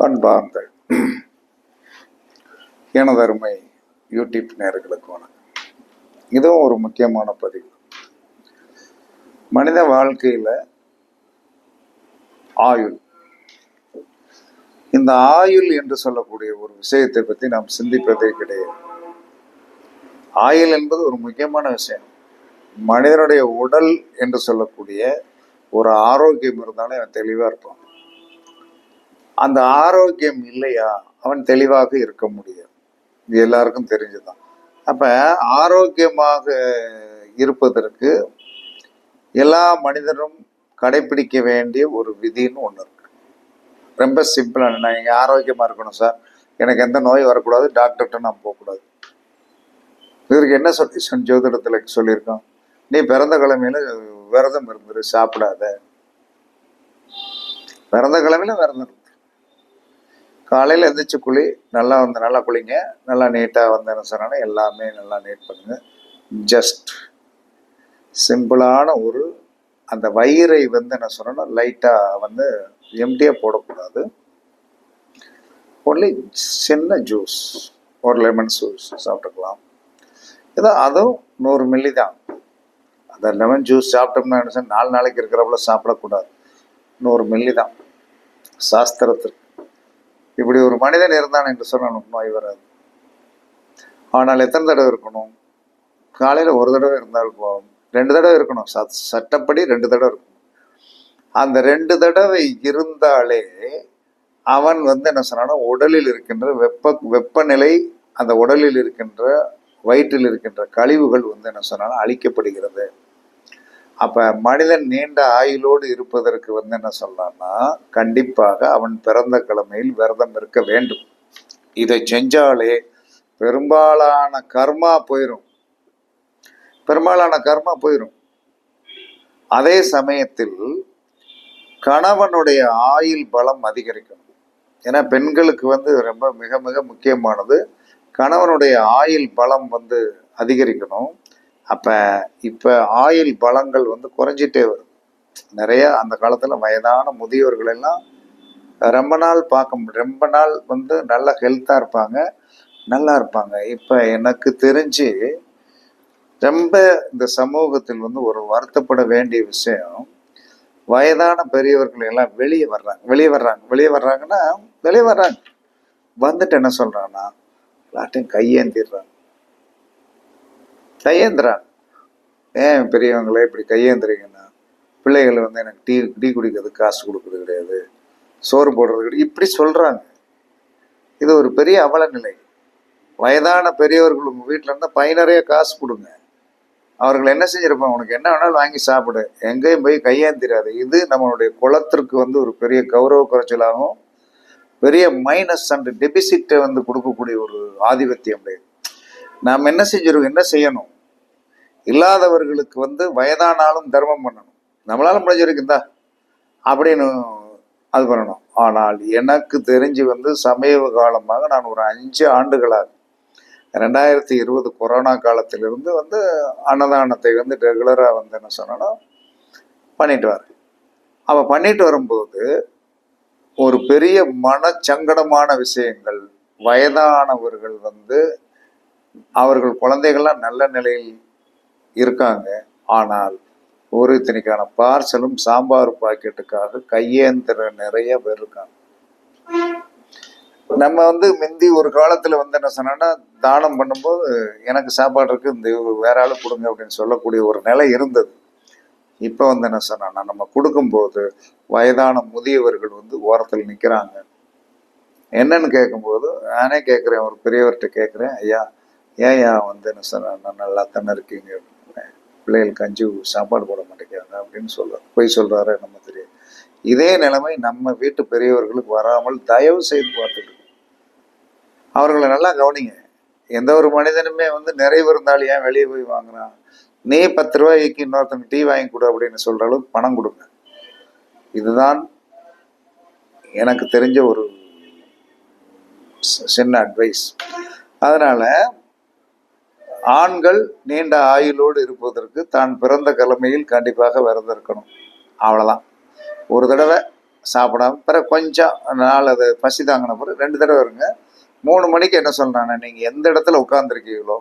அன்பார்ந்த எனது அருமை யூடியூப் நேர்களுக்கு வணக்கம். இதுவும் ஒரு முக்கியமான பதிவு. மனித வாழ்க்கையில் ஆயுள். இந்த ஆயுள் என்று சொல்லக்கூடிய ஒரு விஷயத்தை பற்றி நாம் சிந்திப்பதே கிடையாது. ஆயுள் என்பது ஒரு முக்கியமான விஷயம். மனிதனுடைய உடல் என்று சொல்லக்கூடிய ஒரு ஆரோக்கியம் இருந்தாலே அவன் தெளிவாக இருப்பான். அந்த ஆரோக்கியம் இல்லையா? அவன் தெளிவாக இருக்க முடியாது. இது எல்லாருக்கும் தெரிஞ்சுதான். அப்போ ஆரோக்கியமாக இருப்பதற்கு எல்லா மனிதரும் கடைபிடிக்க வேண்டிய ஒரு விதின்னு ஒன்று இருக்கு. ரொம்ப சிம்பிளான நான் இங்கே ஆரோக்கியமாக இருக்கணும் சார். எனக்கு எந்த நோய் வரக்கூடாது. டாக்டர்கிட்ட நான் போகக்கூடாது. இதற்கு என்ன சொல்யூஷன் ஜோதிடத்தில் சொல்லியிருக்கோம் நீ பிறந்த கிழமையில விரதம் இருந்துரு சாப்பிடாத. பிறந்த கிழமையில விரதம் காலையில் எந்திரிச்சு குளி நல்லா வந்து நல்லா குளிங்க. நல்லா நீட்டாக வந்து என்ன சொன்னாலும் எல்லாமே நல்லா நீட் பண்ணுங்க. ஜஸ்ட் சிம்பிளான ஒரு அந்த வயிறை வந்து என்ன சொன்னால் லைட்டாக வந்து எம்டியாக போடக்கூடாது. ஒன்லி சின்ன ஜூஸ் ஒரு லெமன் ஜூஸ் சாப்பிட்டுக்கலாம். ஏதோ அதுவும் நூறு மில்லி தான். அந்த லெமன் ஜூஸ் சாப்பிட்டோம்னா என்ன நாலு நாளைக்கு இருக்கிறவள சாப்பிடக்கூடாது. நூறு மில்லி தான். சாஸ்திரத்திற்கு இப்படி ஒரு மனிதன் இருந்தான் என்று சொன்னோம் நோய் வராது. ஆனால் எத்தனை தடவை இருக்கணும்? காலையில் ஒரு தடவை இருந்தால் போதும். ரெண்டு தடவை இருக்கணும். சத் சட்டப்படி ரெண்டு தடவை இருக்கணும். அந்த ரெண்டு தடவை இருந்தாலே அவன் வந்து என்ன சொன்னான்னா உடலில் இருக்கின்ற வெப்ப வெப்பநிலை அந்த உடலில் இருக்கின்ற வயிற்றில் இருக்கின்ற கழிவுகள் வந்து என்ன சொன்னாலும் அழிக்கப்படுகிறது. அப்ப மனிதன் நீண்ட ஆயுளோடு இருப்பதற்கு வந்து என்ன சொல்லலாம்னா கண்டிப்பாக அவன் பிறந்த கிழமையில் விரதம் இருக்க வேண்டும். இதை செஞ்சாலே பெரும்பாலான கர்மா போயிடும் பெரும்பாலான கர்மா போயிடும் அதே சமயத்தில் கணவனுடைய ஆயுள் பலம் அதிகரிக்கணும். ஏன்னா பெண்களுக்கு வந்து ரொம்ப மிக மிக முக்கியமானது கணவனுடைய ஆயுள் பலம் வந்து அதிகரிக்கணும். அப்போ இப்போ ஆயுள் பலங்கள் வந்து குறைஞ்சிட்டே வரும். நிறைய அந்த காலத்தில் வயதான முதியோர்கள் எல்லாம் ரொம்ப நாள் பார்க்க ரொம்ப நாள் வந்து நல்ல ஹெல்த்தாக இருப்பாங்க நல்லா இருப்பாங்க. இப்போ எனக்கு தெரிஞ்சு ரொம்ப இந்த சமூகத்தில் வந்து ஒரு வருத்தப்பட வேண்டிய விஷயம் வயதான பெரியவர்கள் எல்லாம் வெளியே வர்றாங்க வெளியே வர்றாங்க வெளியே வர்றாங்கன்னா வெளியே வர்றாங்க. வந்துட்டு என்ன சொல்கிறாங்கன்னா எல்லாத்தையும் கையேந்திடுறாங்க. கையேந்துறாங்க ஏன் பெரியவங்களே இப்படி கையேந்துறீங்கன்னா பிள்ளைகள் வந்து எனக்கு டீ டீ குடிக்கிறதுக்கு காசு கொடுக்குறது கிடையாது. சோறு போடுறது கிடையாது. இப்படி சொல்கிறாங்க இது ஒரு பெரிய அவல நிலை வயதான பெரியவர்கள் உங்கள் வீட்டில் இருந்தால் பை காசு கொடுங்க. அவர்கள் என்ன செஞ்சிருப்பாங்க? உனக்கு என்ன வேணாலும் வாங்கி சாப்பிடு. எங்கேயும் போய் கையேந்திராது. இது நம்மளுடைய குளத்திற்கு வந்து ஒரு பெரிய கௌரவ குறைச்சலாகும் பெரிய மைனஸ் அண்ட் டெபிசிட்டை வந்து கொடுக்கக்கூடிய ஒரு ஆதிபத்தியம் உடையது. நாம் என்ன செஞ்சிருக்கோம் என்ன செய்யணும்? இல்லாதவர்களுக்கு வந்து வயதானாலும் தர்மம் பண்ணணும். நம்மளால முடிஞ்சிருக்குதா அப்படின்னு அது பண்ணணும். ஆனால் எனக்கு தெரிஞ்சு வந்து சமீப காலமாக நான் ஒரு அஞ்சு ஆண்டுகளாக ரெண்டாயிரத்தி இருபது கொரோனா காலத்திலிருந்து வந்து அன்னதானத்தை வந்து ரெகுலராக வந்து என்ன சொன்னோன்னா பண்ணிட்டு வரேன் அப்போ பண்ணிட்டு வரும்போது ஒரு பெரிய மனச்சங்கடமான விஷயங்கள் வயதானவர்கள் வந்து அவர்கள் குழந்தைகள்லாம் நல்ல நிலையில் இருக்காங்க. ஆனால் ஒரு இத்தனைக்கான பார்சலும் சாம்பார் பாக்கெட்டுக்காக கையேந்திர நிறைய பேர் இருக்காங்க. நம்ம வந்து முந்தி ஒரு காலத்துல வந்து என்ன சொன்னோன்னா தானம் பண்ணும்போது எனக்கு சாப்பாடு இருக்கு இந்த வேற ஆளு கொடுங்க அப்படின்னு சொல்லக்கூடிய ஒரு நிலை இருந்தது. இப்போ வந்து என்ன சொன்னா நம்ம கொடுக்கும்போது வயதான முதியவர்கள் வந்து ஓரத்தில் நிற்கிறாங்க என்னன்னு கேட்கும்போது நானே கேட்குறேன் ஒரு பெரியவர்கிட்ட கேட்குறேன் ஐயா ஏன்யா வந்து என்ன சொன்னா நல்லா தானே இருக்கீங்க. பிள்ளைகள் கஞ்சி சாப்பாடு போட மாட்டேங்கிறாங்க அப்படின்னு சொல்றாரு பொய் சொல்றாரு நம்ம தெரியும் இதே நிலைமை நம்ம வீட்டு பெரியவர்களுக்கு வராமல் தயவு செய்து பார்த்துட்டு அவர்களை நல்லா கவனிங்க. எந்த ஒரு மனிதனுமே வந்து நிறைவு இருந்தாலும் ஏன் வெளியே போய் வாங்குறான்? நீ பத்து ரூபாய்க்கு இன்னொருத்தங்க டீ வாங்கி கொடு அப்படின்னு சொல்ற அளவுக்கு பணம் கொடுங்க. இதுதான் எனக்கு தெரிஞ்ச ஒரு சின்ன அட்வைஸ் அதனால ஆண்கள் நீண்ட ஆயுளோடு இருப்பதற்கு தான் பிறந்த கிழமையில் கண்டிப்பாக விரதம் இருக்கணும் ஒரு தடவை சாப்பிடாம பிறகு கொஞ்சம் நாள் அது பசி தாங்கின பிறகு ரெண்டு தடவை இருங்க. மூணு மணிக்கு என்ன சொல்கிறானே நீங்கள் எந்த இடத்துல உட்காந்துருக்கீங்களோ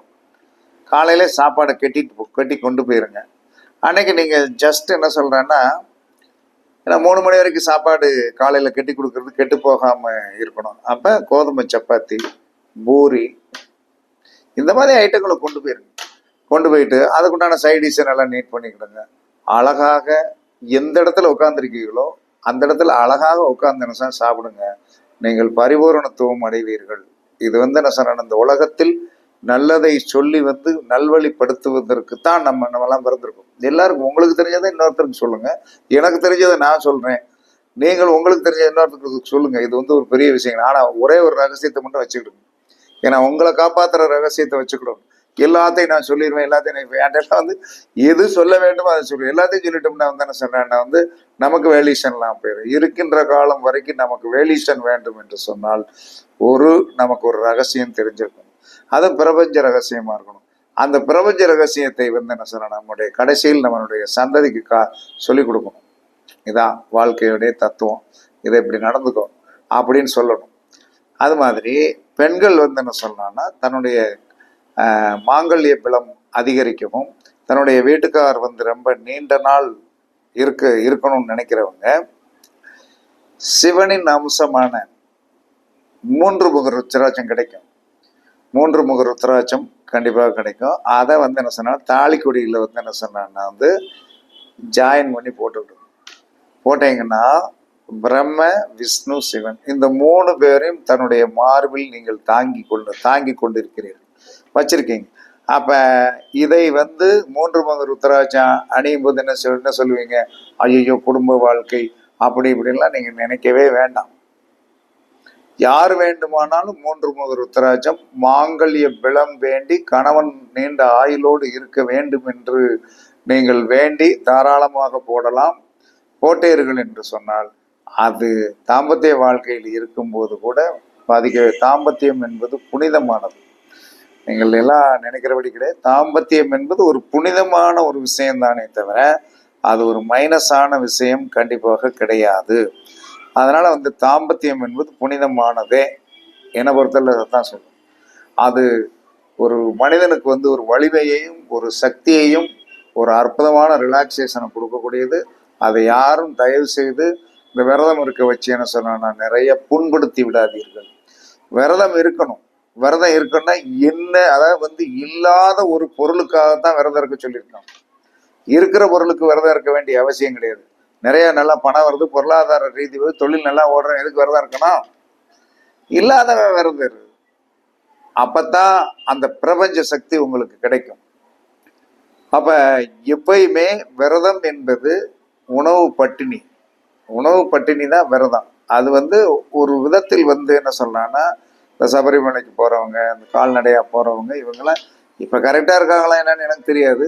காலையில சாப்பாடை கட்டிட்டு கட்டி கொண்டு போயிருங்க. அன்னைக்கு நீங்கள் ஜஸ்ட் என்ன சொல்கிறேன்னா ஏன்னா மூணு மணி வரைக்கும் சாப்பாடு காலையில் கட்டி கொடுக்கறது கெட்டு போகாமல் இருக்கணும். அப்போ கோதுமை சப்பாத்தி பூரி இந்த மாதிரி ஐட்டங்களை கொண்டு போயிருங்க. கொண்டு போயிட்டு அதுக்குண்டான சைடிஷை நல்லா நீட் பண்ணிக்கிடுங்க. அழகாக எந்த இடத்துல உட்காந்துருக்கீங்களோ அந்த இடத்துல அழகாக உட்கார்ந்து என்ன சார் சாப்பிடுங்க. நீங்கள் பரிபூரணத்துவம் அடைவீர்கள். இது வந்து என்ன சொல்றேன் இந்த உலகத்தில் நல்லதை சொல்லி வந்து நல்வழிப்படுத்துவதற்கு தான் நம்ம நம்மலாம் பிறந்திருக்கோம். எல்லாருக்கும் உங்களுக்கு தெரிஞ்சதை இன்னொருத்தருக்கு சொல்லுங்க. எனக்கு தெரிஞ்சதை நான் சொல்றேன். நீங்கள் உங்களுக்கு தெரிஞ்ச இன்னொருத்தருக்கு சொல்லுங்க. இது வந்து ஒரு பெரிய விஷயம் ஆனால் ஒரே ஒரு ரகசியத்தை மட்டும் வச்சுக்கிடுங்க. ஏன்னா உங்களை காப்பாத்துற ரகசியத்தை வச்சுக்கணும். எல்லாத்தையும் நான் சொல்லிடுவேன் எல்லாத்தையும் நான் என்கிட்ட வந்து எது சொல்ல வேண்டுமோ அதை சொல்லுவேன் எல்லாத்தையும் சொல்லிட்டோம்னா வந்து என்ன சொன்னேன்னா வந்து நமக்கு வேலிஷன்லாம் போயிடும். இருக்கின்ற காலம் வரைக்கும் நமக்கு வேலிஷன் வேண்டும் என்று சொன்னால் ஒரு நமக்கு ஒரு ரகசியம் தெரிஞ்சிருக்கணும் அது பிரபஞ்ச ரகசியமா இருக்கணும். அந்த பிரபஞ்ச ரகசியத்தை வந்து என்ன சொன்ன நம்முடைய கடைசியில் நம்மளுடைய சந்ததிக்கு கா சொல்லிக் கொடுக்கணும். இதான் வாழ்க்கையுடைய தத்துவம். இதை இப்படி நடந்துக்கும் அப்படின்னு சொல்லணும். அது மாதிரி பெண்கள் வந்து என்ன சொன்னான்னா தன்னுடைய மாங்கல்ய பிளம் அதிகரிக்கவும் தன்னுடைய வீட்டுக்கார் வந்து ரொம்ப நீண்ட நாள் இருக்க இருக்கணும்னு நினைக்கிறவங்க சிவனின் அம்சமான மூன்று முக ருத்ராட்சம் கிடைக்கும். மூன்று முக ருத்ராட்சம் கண்டிப்பாக கிடைக்கும். அதை வந்து என்ன சொன்னால் தாலிக்கொடியில் வந்து என்ன சொன்னான்னா வந்து ஜாயின் பண்ணி போட்டுவிடும். போட்டீங்கன்னா பிரம்ம விஷ்ணு சிவன். இந்த மூணு பேரையும் தன்னுடைய மார்பில் நீங்கள் தாங்கி கொண்டு தாங்கி கொண்டிருக்கிறீர்கள். வச்சிருக்கீங்க. அப்ப இதை வந்து மூன்று முக ருத்ராட்சம் அணியும் போது என்ன சொல் என்ன சொல்லுவீங்க? ஐயோ குடும்ப வாழ்க்கை அப்படி இப்படின்லாம் நீங்க நினைக்கவே வேண்டாம். யார் வேண்டுமானாலும் மூன்று முதல் ருத்ராட்சம் மாங்கல்ய பிளம் வேண்டி கணவன் நீண்ட ஆயுளோடு இருக்க வேண்டும் என்று நீங்கள் வேண்டி தாராளமாக போடலாம். போட்டீர்கள் என்று சொன்னால் அது தாம்பத்திய வாழ்க்கையில் இருக்கும்போது கூட பாதிக்க தாம்பத்தியம் என்பது புனிதமானது. நீங்கள் எல்லாம் நினைக்கிறபடி கிடையாது. தாம்பத்தியம் என்பது ஒரு புனிதமான ஒரு விஷயம்தானே தவிர அது ஒரு மைனஸான விஷயம் கண்டிப்பாக கிடையாது. அதனால் வந்து தாம்பத்தியம் என்பது புனிதமானதே என்னை பொறுத்தல தான் சொல்லும் அது ஒரு மனிதனுக்கு வந்து ஒரு வலிமையையும் ஒரு சக்தியையும் ஒரு அற்புதமான ரிலாக்ஸேஷனை கொடுக்கக்கூடியது. அதை யாரும் தயவு செய்து இந்த விரதம் இருக்க வச்சு என்ன சொன்னா நிறைய புண்படுத்தி விடாதீர்கள். விரதம் இருக்கணும். விரதம் இருக்கணும்னா என்ன அதாவது வந்து இல்லாத ஒரு பொருளுக்காக தான் விரதம் இருக்க சொல்லியிருக்கோம் இருக்கிற பொருளுக்கு விரதம் இருக்க வேண்டிய அவசியம் கிடையாது. நிறைய நல்லா பணம் வருது பொருளாதார ரீதி வருது தொழில் நல்லா ஓடுறோம் எதுக்கு விரதம் இருக்கணும்? இல்லாதவன் விரதம் இரு. அப்பத்தான் அந்த பிரபஞ்ச சக்தி உங்களுக்கு கிடைக்கும். அப்ப எப்பயுமே விரதம் என்பது உணவு பட்டினி. உணவு பட்டினி தான் விரதம் அது வந்து ஒரு விதத்தில் வந்து என்ன சொல்லலாம்னா இந்த சபரிமலைக்கு போகிறவங்க இந்த கால்நடையாக போகிறவங்க இவங்கெல்லாம் இப்போ கரெக்டாக இருக்காங்களா என்னன்னு எனக்கு தெரியாது.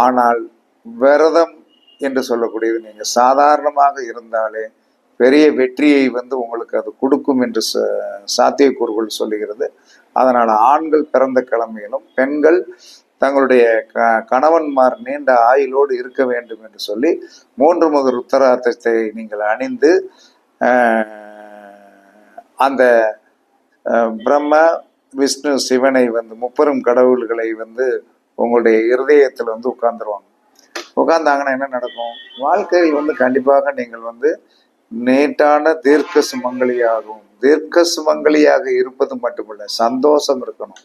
ஆனால் விரதம் என்று சொல்லக்கூடியது நீங்கள் சாதாரணமாக இருந்தாலே பெரிய வெற்றியை வந்து உங்களுக்கு அது கொடுக்கும் என்று ச- சாத்தியக்கூறுகள் சொல்லுகிறது. அதனால் ஆண்கள் பிறந்த கிழமையிலும் பெண்கள் தங்களுடைய க கணவன்மார் நீண்ட ஆயுளோடு இருக்க வேண்டும் என்று சொல்லி மூன்று முக உத்தரார்த்தத்தை நீங்கள் அணிந்து அந்த பிரம்ம விஷ்ணு சிவனை வந்து முப்பெரும் கடவுள்களை வந்து உங்களுடைய இருதயத்தில் வந்து உட்கார்ந்துருவாங்க. உட்கார்ந்தாங்கன்னா என்ன நடக்கும்? வாழ்க்கையில் வந்து கண்டிப்பாக நீங்கள் வந்து நீட்டான தீர்க்க சுமங்கலியாகவும் தீர்க்க சுமங்கலியாக இருப்பது மட்டுமல்ல சந்தோஷம் இருக்கணும்.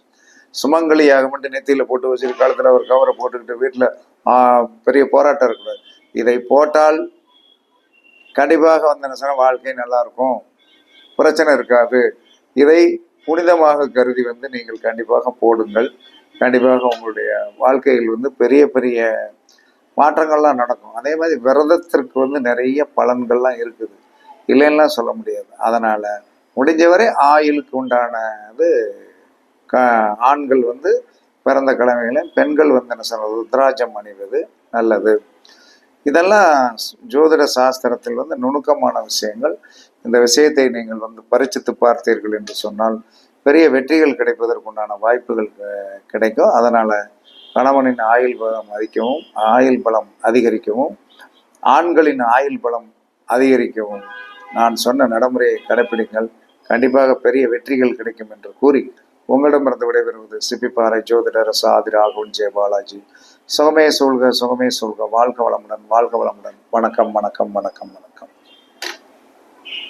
சுமங்கலியாக மட்டும் நெத்தியில் போட்டு வச்சுட்டு காலத்தில் ஒரு கவரை போட்டுக்கிட்டு வீட்டில் பெரிய போராட்டம் இருக்கக்கூடாது. இதை போட்டால் கண்டிப்பாக வந்த என்ன வாழ்க்கை நல்லாயிருக்கும். பிரச்சனை இருக்காது. இதை புனிதமாக கருதி வந்து நீங்கள் கண்டிப்பாக போடுங்கள். கண்டிப்பாக உங்களுடைய வாழ்க்கையில் வந்து பெரிய பெரிய மாற்றங்கள்லாம் நடக்கும். அதே மாதிரி விரதத்திற்கு வந்து நிறைய பலன்கள்லாம் இருக்குது. இல்லைன்னா சொல்ல முடியாது. அதனால் முடிஞ்சவரை ஆயுளுக்கு உண்டானது க ஆண்கள் வந்து பிறந்த கிழமைகளையும் பெண்கள் வந்து என்ன சொல்றது ருத்ராஜம் அணிவது நல்லது. இதெல்லாம் ஜோதிட சாஸ்திரத்தில் வந்து நுணுக்கமான விஷயங்கள். இந்த விஷயத்தை நீங்கள் வந்து பரிச்சித்து பார்த்தீர்கள் என்று சொன்னால் பெரிய வெற்றிகள் கிடைப்பதற்குண்டான வாய்ப்புகள் கிடைக்கும். அதனால் கணவனின் ஆயுள் பலம் அதிக்கவும் ஆயுள் பலம் அதிகரிக்கவும் ஆண்களின் ஆயுள் பலம் அதிகரிக்கவும் நான் சொன்ன நடைமுறையை கடைப்பிடிங்கள். கண்டிப்பாக பெரிய வெற்றிகள் கிடைக்கும் என்று கூறி உங்களிடமிருந்து விடைபெறுவது சிப்பிப்பாறை ஜோதிடர் சாதி ராகுல் ஜெய பாலாஜி. சுகமே சொல்க சுகமே சொல்க. வாழ்க வளமுடன் வாழ்க வளமுடன். வணக்கம் வணக்கம் வணக்கம் வணக்கம்.